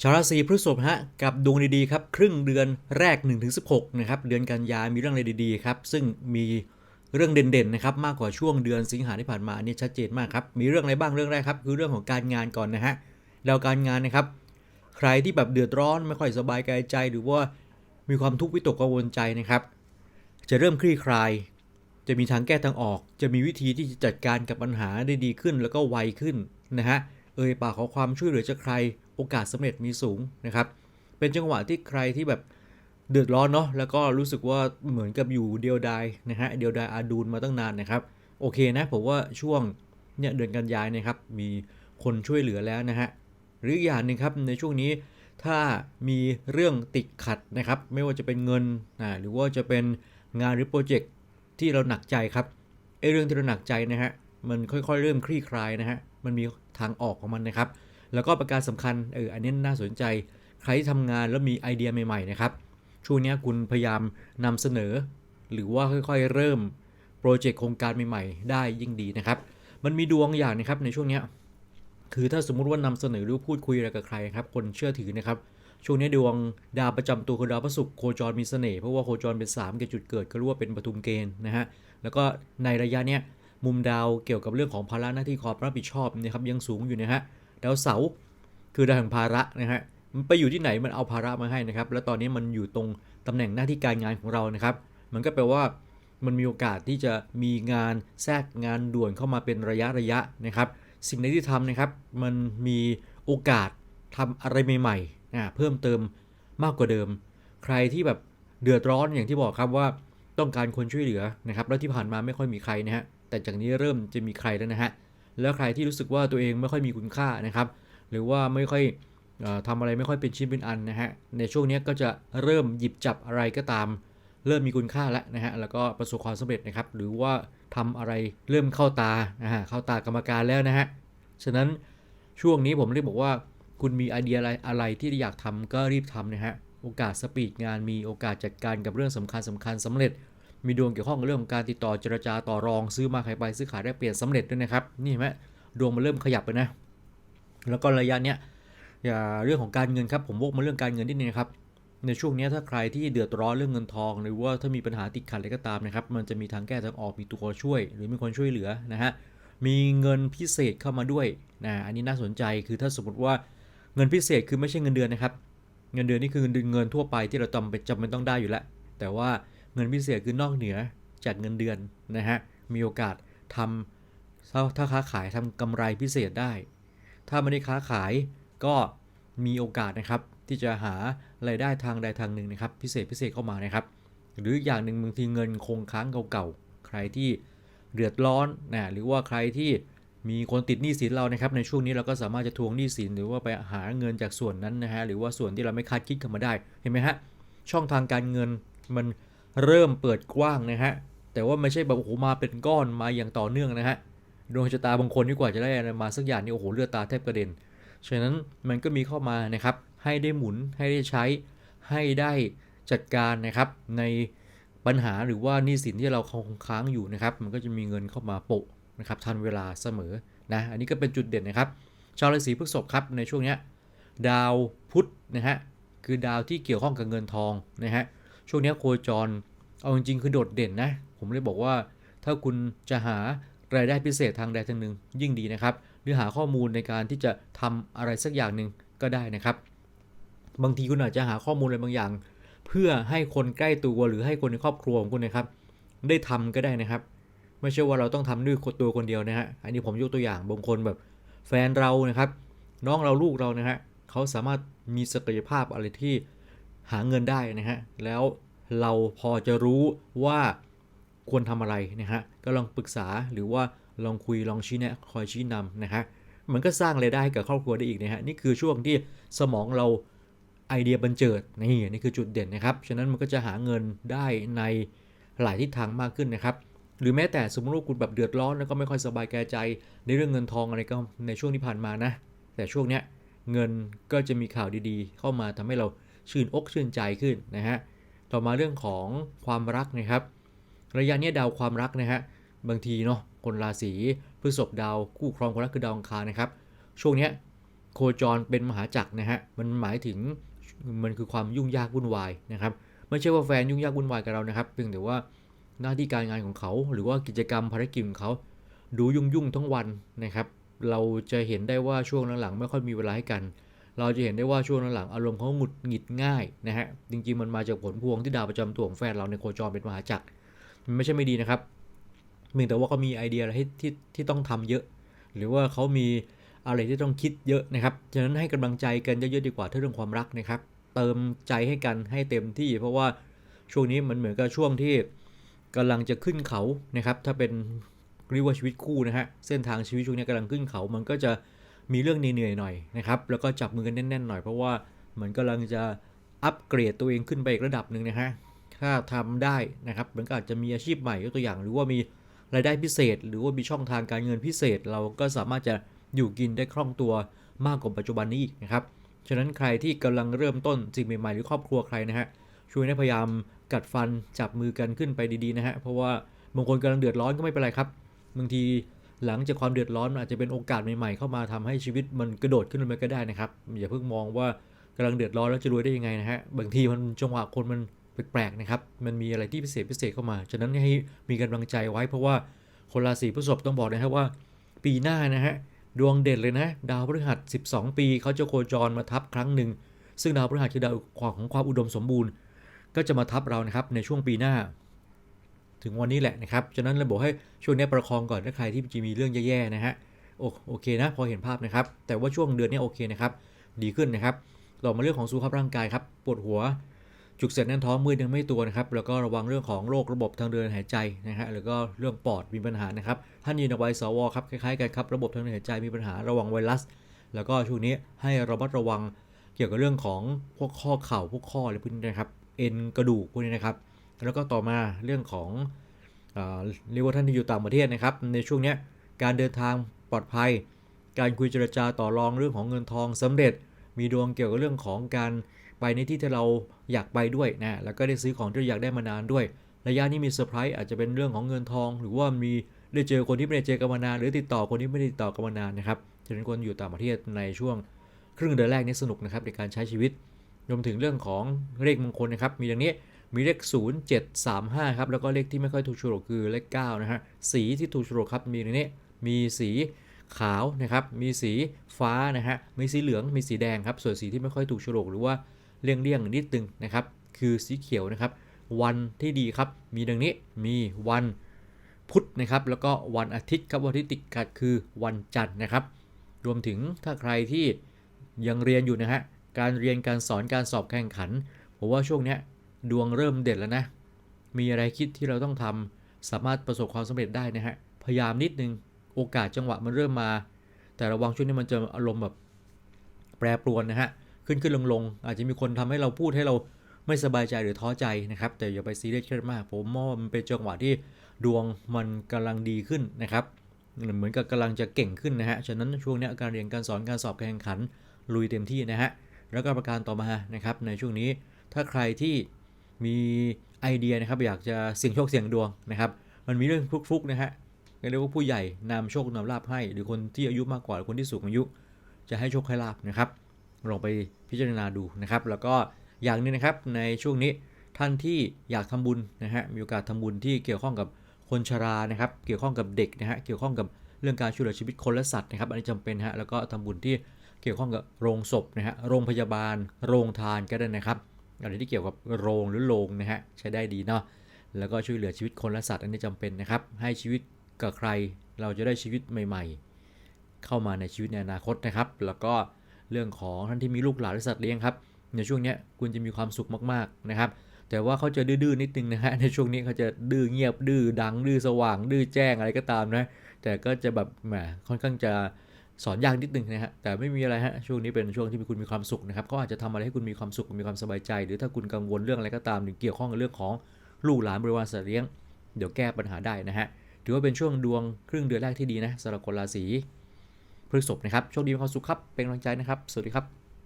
ชาวราศีพฤษภฮะกับดวงดีๆครับครึ่งเดือนแรก 1-16นะครับเดือนกันยามีเรื่องอะไรดีๆครับซึ่งมีเรื่องเด่นๆนะครับมากกว่าช่วงเดือนสิงหาที่ผ่านมาอันนี่ชัดเจนมากครับมีเรื่องอะไรบ้างเรื่องแรกครับคือเรื่องของการงานก่อนนะฮะดาวการงานนะครับ ใครที่แบบเดือดร้อนไม่ค่อยสบายกายใจ หรือว่ามีความทุกข์วิตกกังวลใจนะครับ จะเริ่มคลี่คลาย จะมีทางแก้ทางออก จะมีวิธีที่จะจัดการกับปัญหาได้ดีขึ้นแล้วก็ไวขึ้นนะฮะเอ่ยปากขอความช่วยเหลือจากใคร โอกาสสำเร็จมีสูงนะครับ เป็นจังหวะที่ใครที่แบบเดือดร้อนเนาะแล้วก็รู้สึกว่าเหมือนกับอยู่เดียวดายนะฮะเดียวดายอาดูนมาตั้งนานนะครับ โอเคนะผมว่าช่วงเนี่ยเดือนกันยายนะครับมีคนช่วยเหลือแล้วนะฮะหรืออีกอย่างหนึ่งครับในช่วงนี้ถ้ามีเรื่องติดขัดนะครับ ไม่ว่าจะเป็นเงินอ่าหรือว่าจะเป็นงานหรือโปรเจกต์ที่เราหนักใจครับไอ้เรื่องที่เราหนักใจนะฮะมันค่อยๆ เริ่มคลี่คลายนะฮะมันมีทางออกของมันนะครับ แล้วก็ประการสำคัญเอออันนี้น่าสนใจ ใครที่ทำงานแล้วมีไอเดียใหม่ๆนะครับช่วงนี้คุณพยายามนำเสนอ หรือว่าค่อยๆเริ่มโปรเจกต์โครงการใหม่ๆ ได้ยิ่งดีนะครับ มันมีดวงอย่างนะครับในช่วงนี้คือถ้าสมมุติว่านำเสนอหรือพูดคุยอะไรกับใครครับ คนเชื่อถือนะครับ ช่วงนี้ดวงดาวประจำตัวคือดาวพระศุกร์โคจรมีเสน่ห์เพราะว่าโคจรเป็น3เกี่ยวจุดเกิดก็รู้ว่าเป็นปฐุมเกณฑ์นะฮะแล้วก็ในระยะเนี้ยมุมดาวเกี่ยวกับเรื่องของภาระหน้าที่ความรับผิดชอบนะครับยังสูงอยู่นะฮะ ดาวเสาร์คือดาวแห่งภาระนะฮะมันไปอยู่ที่ไหนมันเอาภาระมาให้นะครับ แล้วตอนนี้มันอยู่ตรงตำแหน่งหน้าที่การงานของเรานะครับ มันก็แปลว่ามันมีโอกาสที่จะมีงานแทรกงานด่วนเข้ามาเป็นระยะระยะนะครับ สิ่งใดที่ทำนะครับ มันมีโอกาสทำอะไรใหม่ๆอ่าเพิ่มเติมมากกว่าเดิม ใครที่แบบเดือดร้อนอย่างที่บอกครับว่าต้องการคนช่วยเหลือนะครับ แล้วที่ผ่านมาไม่ค่อยมีใครนะฮะแต่จากนี้เริ่มจะมีใครแล้วนะฮะ แล้วใครที่รู้สึกว่าตัวเองไม่ค่อยมีคุณค่านะครับ หรือว่าไม่ค่อยออทำอะไรไม่ค่อยเป็นชิ้นเป็นอันนะฮะ ในช่วงนี้ก็จะเริ่มหยิบจับอะไรก็ตาม เริ่มมีคุณค่าแล้วนะฮะ แล้วก็ประสบความสำเร็จนะครับ หรือว่าทำอะไรเริ่มเข้าตานะฮะ เข้าตากรรมการแล้วนะฮะ ฉะนั้นช่วงนี้ผมเรียกบอกว่า คุณมีไอเดียอะไรอะไรที่อยากทำก็รีบทำนะฮะ โอกาสสปีดงานมีโอกาสจัดการกับเรื่องสำคัญสำคัญสำเร็จ มีดวงเกี่ยวข้องกับเรื่องของการติดต่อเจรจาต่อรองซื้อมาขายไปซื้อขายได้เปลี่ยนสำเร็จด้วยนะครับนี่เห็นไหมดวงมันเริ่มขยับไปนะ แล้วก็ระยะเนี้ยอย่าเรื่องของการเงินครับผมวกมาเรื่องการเงินนิดนึงนะครับในช่วงนี้ถ้าใครที่เดือดร้อนเรื่องเงินทอง หรือว่าถ้ามีปัญหาติดขัดอะไรก็ตามนะครับมันจะมีทางแก้ทางออกมีตัวช่วย หรือมีคนช่วยเหลือนะฮะมีเงินพิเศษเข้ามาด้วยนะอันนี้น่าสนใจคือถ้าสมมติว่าเงินพิเศษคือไม่ใช่เงินเดือนนะครับ เงินเดือนนี่คือเงินเดือนเงินทั่วไปที่เราจำเป็นจำเป็นต้องได้อยู่แล้ว แต่ว่า เงินพิเศษคือนอกเหนือจากเงินเดือนนะฮะ มีโอกาสทำถ้าถ้าค้าขายทำกำไรพิเศษได้ ถ้าไม่ได้ค้าขายก็มีโอกาสนะครับ ที่จะหารายได้ทางใดทางหนึ่งนะครับ พิเศษพิเศษเข้ามานะครับ หรืออย่างหนึ่งบางทีเงินคงค้างเก่าๆ ใครที่เดือดร้อนนะหรือว่าใครที่มีคนติดหนี้สินเรานะครับ ในช่วงนี้เราก็สามารถจะทวงหนี้สินหรือว่าไปหาเงินจากส่วนนั้นนะฮะหรือว่าส่วนที่เราไม่คาดคิดเข้ามาได้เห็นไหมฮะช่องทางการเงินมัน เริ่มเปิดกว้างนะฮะ แต่ว่าไม่ใช่แบบโอ้โหมาเป็นก้อนมาอย่างต่อเนื่องนะฮะดวงชะตาบางคนนี่กว่าจะได้อะไรมาสักอย่างนี่โอ้โหเลือดตาแทบกระเด็น ฉะนั้นมันก็มีเข้ามานะครับ ให้ได้หมุนให้ได้ใช้ให้ได้จัดการนะครับในปัญหาหรือว่านี้สินที่เราคงค้างอยู่นะครับ มันก็จะมีเงินเข้ามาโปะนะครับทันเวลาเสมอนะอันนี้ก็เป็นจุดเด่นนะครับ ชาวราศีพฤษภครับในช่วงเนี้ยดาวพุธนะฮะคือดาวที่เกี่ยวข้องกับเงินทองนะฮะ ช่วงนี้โคจร เอาจริงๆคือโดดเด่นนะ ผมเลยบอกว่า ถ้าคุณจะหารายได้พิเศษทางใดทางหนึ่งยิ่งดีนะครับ หรือหาข้อมูลในการที่จะทำอะไรสักอย่างหนึ่งก็ได้นะครับ บางทีคุณอาจจะหาข้อมูลอะไรบางอย่าง เพื่อให้คนใกล้ตัวหรือให้คนในครอบครัวของคุณนะครับ ได้ทำก็ได้นะครับ ไม่ใช่ว่าเราต้องทำด้วยตัวคนเดียวนะฮะอันนี้ผมยกตัวอย่างบางคนแบบแฟนเรานะครับ น้องเราลูกเรานะฮะเขาสามารถมีศักยภาพอะไรที่ หาเงินได้นะฮะแล้วเราพอจะรู้ว่าควรทำอะไรนะฮะก็ลองปรึกษาหรือว่าลองคุยลองชี้แนะคอยชี้นำนะฮะมันก็สร้างรายได้ให้กับครอบครัวได้อีกนะฮะนี่คือช่วงที่สมองเราไอเดียบันเจิดนี่นี่คือจุดเด่นนะครับฉะนั้นมันก็จะหาเงินได้ในหลายทิศทางมากขึ้นนะครับหรือแม้แต่สมมติว่าคุณแบบเดือดร้อนแล้วก็ไม่ค่อยสบายแก่ใจ ในเรื่องเงินทองอะไรก็ในช่วงที่ผ่านมานะ แต่ช่วงเนี้ยเงินก็จะมีข่าวดีๆ เข้ามาทำให้เรา ชื่นอกชื่นใจขึ้นนะฮะต่อมาเรื่องของความรักนะครับ ระยะนี้ดาวความรักนะฮะบางทีเนาะคนราศีพฤษภดาวคู่ครองคนรักคือดาวอังคารนะครับ ช่วงนี้โคจรเป็นมหาจักรนะฮะมันหมายถึงมันคือความยุ่งยากวุ่นวายนะครับไม่ใช่ว่าแฟนยุ่งยากวุ่นวายกับเรานะครับเพียงแต่ว่าหน้าที่การงานของเขา หรือว่ากิจกรรมภารกิจของเขาดูยุ่งยุ่งทั้งวันนะครับ เราจะเห็นได้ว่าช่วงหลังๆไม่ค่อยมีเวลาให้กัน เราจะเห็นได้ว่าช่วงหลังอารมณ์เขาหงุดหงิดง่ายนะฮะ จริงๆมันมาจากผลพวงที่ดาวประจำตัวของแฟนเราในโคจรเป็นมหาจักร มันไม่ใช่ไม่ดีนะครับเพียงแต่ว่าเขามีไอเดียอะไรที่ที่ที่ต้องทำเยอะ หรือว่าเขามีอะไรที่ต้องคิดเยอะนะครับ ฉะนั้นให้กำลังใจกันเยอะๆดีกว่าเรื่องความรักนะครับ เติมใจให้กันให้เต็มที่ เพราะว่าช่วงนี้มันเหมือนกับช่วงที่กำลังจะขึ้นเขานะครับ ถ้าเป็นเรียกว่าชีวิตคู่นะฮะ เส้นทางชีวิตช่วงนี้กำลังขึ้นเขา มันก็จะ มีเรื่องเหนื่อยๆหน่อยนะครับ แล้วก็จับมือกันแน่นๆหน่อยเพราะว่ามันกำลังจะอัปเกรดตัวเองขึ้นไปอีกระดับหนึ่งนะฮะ ถ้าทำได้นะครับ มันก็อาจจะมีอาชีพใหม่ยกตัวอย่าง หรือว่ามีรายได้พิเศษ หรือว่ามีช่องทางการเงินพิเศษ เราก็สามารถจะอยู่กินได้คล่องตัวมากกว่าปัจจุบันนี้อีกนะครับ ฉะนั้นใครที่กำลังเริ่มต้นสิ่งใหม่ๆหรือครอบครัวใครนะฮะ ช่วยนะพยายามกัดฟันจับมือกันขึ้นไปดีๆนะฮะ เพราะว่าบางคนกำลังเดือดร้อนก็ไม่เป็นไรครับ บางที หลังจากความเดือดร้อนอาจจะเป็นโอกาสใหม่ๆเข้ามาทำให้ชีวิตมันกระโดดขึ้นมาก็ได้นะครับ อย่าเพิ่งมองว่ากำลังเดือดร้อนแล้วจะรวยได้ยังไงนะฮะบางทีมันจังหวะคนมันแปลกๆนะครับมันมีอะไรที่พิเศษพิเศษเข้ามาฉะนั้นให้มีกำลังใจไว้เพราะว่าคนราศีพฤษภต้องบอกนะครับว่า ปีหน้านะฮะดวงเด่นเลยนะดาวพฤหัส 12 ปีเขาจะโคจรมาทับครั้งหนึ่งซึ่งดาวพฤหัสคือดาวของความอุดมสมบูรณ์ ก็จะมาทับเรานะครับในช่วงปีหน้า ถึงวันนี้แหละนะครับฉะนั้นเราบอกให้ช่วงนี้ประคองก่อนถ้าใครที่จะมีเรื่องแย่ๆนะฮะโอโอเคนะพอเห็นภาพนะครับ แต่ว่าช่วงเดือนนี้โอเคนะครับ ดีขึ้นนะครับต่อมาเรื่องของสุขภาพร่างกายครับปวดหัว จุกเสียดแน่นท้องมืดยังไม่ตัวนะครับ แล้วก็ระวังเรื่องของโรคระบบทางเดินหายใจนะฮะแล้วก็เรื่องปอดมีปัญหานะครับท่านอยู่ในวัยสวครับคล้ายๆกันครับระบบทางเดินหายใจมีปัญหาระวังไวรัส แล้วก็ช่วงนี้ให้ระมัดระวังเกี่ยวกับเรื่องของพวกข้อเข่าพวกข้ออะไรพวกนี้นะครับ เอ็นกระดูกพวกนี้นะครับ แล้วก็ต่อมาเรื่องของเอ่อเรียกว่าท่านที่อยู่ต่างประเทศนะครับ ในช่วงนี้การเดินทางปลอดภัย การคุยเจรจาต่อรองเรื่องของเงินทองสำเร็จ มีดวงเกี่ยวกับเรื่องของการไปในที่ที่เราอยากไปด้วยนะแล้วก็ได้ซื้อของที่อยากได้มานานด้วย ระยะนี้มีเซอร์ไพรส์อาจจะเป็นเรื่องของเงินทอง หรือว่ามีได้เจอคนที่ไม่ได้เจอกันมานานหรือติดต่อคนที่ไม่ได้ติดต่อกันมานานนะครับฉะนั้นคนอยู่ต่างประเทศในช่วงครึ่งเดือนแรกนี้สนุกนะครับในการใช้ชีวิตรวมถึงเรื่องของเลขมงคลนะครับ มีอย่างนี้ มีเลข 0 7 3 5 ครับแล้วก็เลขที่ไม่ค่อยถูกโฉลกคือเลข9นะฮะสีที่ถูกโฉลกครับมีอย่างนี้มีสีขาวนะครับมีสีฟ้านะฮะมีสีเหลืองมีสีแดงครับส่วนสีที่ไม่ค่อยถูกโฉลกหรือว่าเลี่ยงๆนิดนึงนะครับคือสีเขียวนะครับ วันที่ดีครับมีดังนี้มีวันพุธนะครับแล้วก็วันอาทิตย์ครับวันที่ติดกัดคือวันจันทร์นะครับ รวมถึงถ้าใครที่ยังเรียนอยู่นะฮะการเรียนการสอนการสอบแข่งขันผมว่าช่วงนี้ ดวงเริ่มเด่นแล้วนะ มีอะไรคิดที่เราต้องทำสามารถประสบความสำเร็จได้นะฮะ พยายามนิดนึง โอกาสจังหวะมันเริ่มมา แต่ระวังช่วงนี้มันจะอารมณ์แบบแปรปรวนนะฮะ ขึ้นขึ้นลงลงอาจจะมีคนทำให้เราพูดให้เราไม่สบายใจหรือท้อใจนะครับ แต่อย่าไปซีเรียสเครียดมาก ผมว่ามันเป็นจังหวะที่ดวงมันกำลังดีขึ้นนะครับ เหมือนกับกำลังจะเก่งขึ้นนะฮะ ฉะนั้นช่วงนี้การเรียนการสอนการสอบการแข่งขันลุยเต็มที่นะฮะ แล้วก็ประการต่อมานะครับในช่วงนี้ถ้าใครที่ มีไอเดียนะครับอยากจะเสี่ยงโชคเสี่ยงดวงนะครับ มันมีเรื่องฟลุกๆนะฮะเรียกว่าผู้ใหญ่นำโชคนำลาภให้ หรือคนที่อายุมากกว่าหรือคนที่สูงอายุ จะให้โชคให้ลาภนะครับลองไปพิจารณาดูนะครับ แล้วก็อย่างนึงนะครับในช่วงนี้ท่านที่อยากทำบุญนะฮะมีโอกาสทำบุญที่เกี่ยวข้องกับคนชรานะครับ เกี่ยวข้องกับเด็กนะฮะเกี่ยวข้องกับเรื่องการช่วยเหลือชีวิตคนและสัตว์นะครับ อันนี้จำเป็นฮะแล้วก็ทำบุญที่เกี่ยวข้องกับโรงศพนะฮะโรงพยาบาล โรงทานก็ได้นะครับ อะไรที่เกี่ยวกับโรงหรือโรงนะฮะใช้ได้ดีเนาะแล้วก็ช่วยเหลือชีวิตคนและสัตว์อันนี้จำเป็นนะครับ ให้ชีวิตกับใครเราจะได้ชีวิตใหม่ ๆ เข้ามาในชีวิตในอนาคตนะครับ แล้วก็เรื่องของท่านที่มีลูกหลานและสัตว์เลี้ยงครับในช่วงนี้คุณจะมีความสุขมากๆนะครับ แต่ว่าเขาจะดื้อๆนิดนึงนะฮะในช่วงนี้เขาจะดื้อเงียบดื้อดังดื้อสว่างดื้อแจ้งอะไรก็ตามนะแต่ก็จะแบบแหมค่อนข้างจะ สอนยากนิดนึงนะฮะ แต่ไม่มีอะไรฮะ ช่วงนี้เป็นช่วงที่คุณมีความสุขนะครับเขาอาจจะทำอะไรให้คุณมีความสุขมีความสบายใจ หรือถ้าคุณกังวลเรื่องอะไรก็ตามหรือเกี่ยวข้องกับเรื่องของลูกหลานบริวารสัตว์เลี้ยง เดี๋ยวแก้ปัญหาได้นะฮะ ถือว่าเป็นช่วงดวงครึ่งเดือนแรกที่ดีนะสำหรับคนราศีพฤษภนะครับ โชคดีมีความสุขครับ เป็นกำลังใจนะครับ สวัสดีครับ